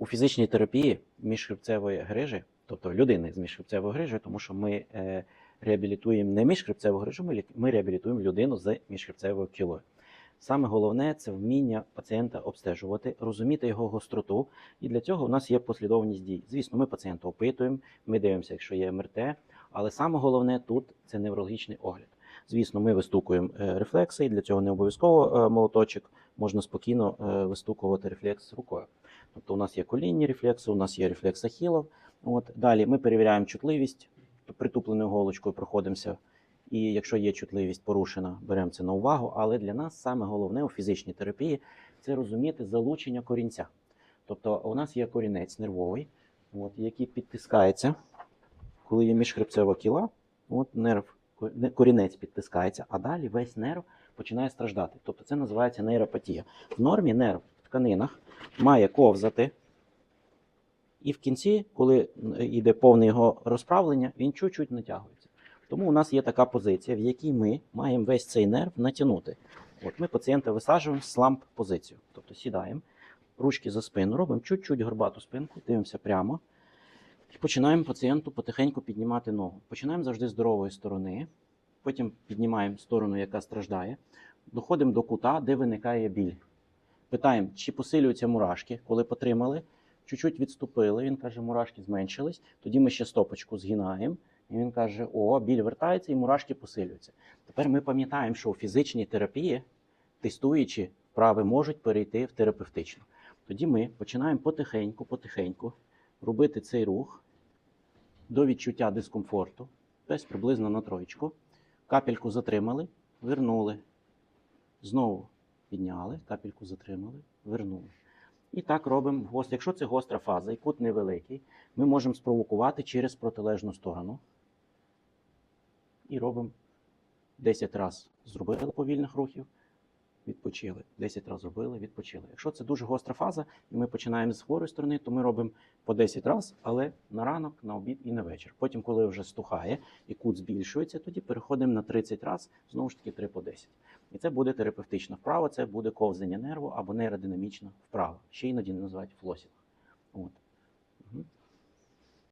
У фізичній терапії міжхребцевої грижі, тобто людини з міжхребцевою грижею, тому що ми е, реабілітуємо не міжхребцеву грижу, ми, реабілітуємо людину з міжхребцевою кілою. Саме головне це вміння пацієнта обстежувати, розуміти його гостроту. І для цього у нас є послідовність дій. Звісно, ми пацієнта опитуємо, ми дивимося, якщо є МРТ, але саме головне тут це неврологічний огляд. Звісно, ми вистукуємо е, рефлекси, і для цього не обов'язково е, молоточок, можна спокійно е, вистукувати рефлекс рукою. Тобто у нас є колінні рефлекси, у нас є рефлекс ахілов. От далі ми перевіряємо чутливість притупленою голочкою, проходимося. І якщо є чутливість порушена, беремо це на увагу. Але для нас саме головне у фізичній терапії це розуміти залучення корінця. Тобто у нас є корінець нервовий, от, який підтискається, коли є міжхребцева кіла, от нерв, корінець підтискається, а далі весь нерв починає страждати. Тобто це називається нейропатія. В нормі нерв в тканинах має ковзати. І в кінці, коли йде повне його розправлення, він чуть-чуть натягується. Тому у нас є така позиція, в якій ми маємо весь цей нерв натягнути. От ми пацієнта висаджуємо в сламп позицію. Тобто сідаємо, ручки за спину, робимо чуть-чуть горбату спинку, дивимося прямо. І починаємо пацієнту потихеньку піднімати ногу. Починаємо завжди з здорової сторони, потім піднімаємо сторону, яка страждає, доходимо до кута, де виникає біль. Питаємо, чи посилюються мурашки, коли потримали. Чуть-чуть відступили. Він каже, мурашки зменшились. Тоді ми ще стопочку згинаємо. І він каже: О, біль вертається і мурашки посилюються. Тепер ми пам'ятаємо, що у фізичній терапії тестуючі вправи можуть перейти в терапевтичну. Тоді ми починаємо потихеньку, потихеньку робити цей рух до відчуття дискомфорту, десь приблизно на троєчку. Капельку затримали, вернули. Знову підняли, капельку затримали, вернули. І так робимо гостро. Якщо це гостра фаза і кут невеликий, ми можемо спровокувати через протилежну сторону. І робимо 10 разів зробили повільних рухів, відпочили. 10 разів зробили, відпочили. Якщо це дуже гостра фаза, і ми починаємо з хворої сторони, то ми робимо по 10 разів, але на ранок, на обід і на вечір. Потім, коли вже стухає і кут збільшується, тоді переходимо на 30 разів, знову ж таки 3 по 10. І це буде терапевтична вправа, це буде ковзання нерву або нейродинамічна вправа. Ще іноді називають флосінг. От.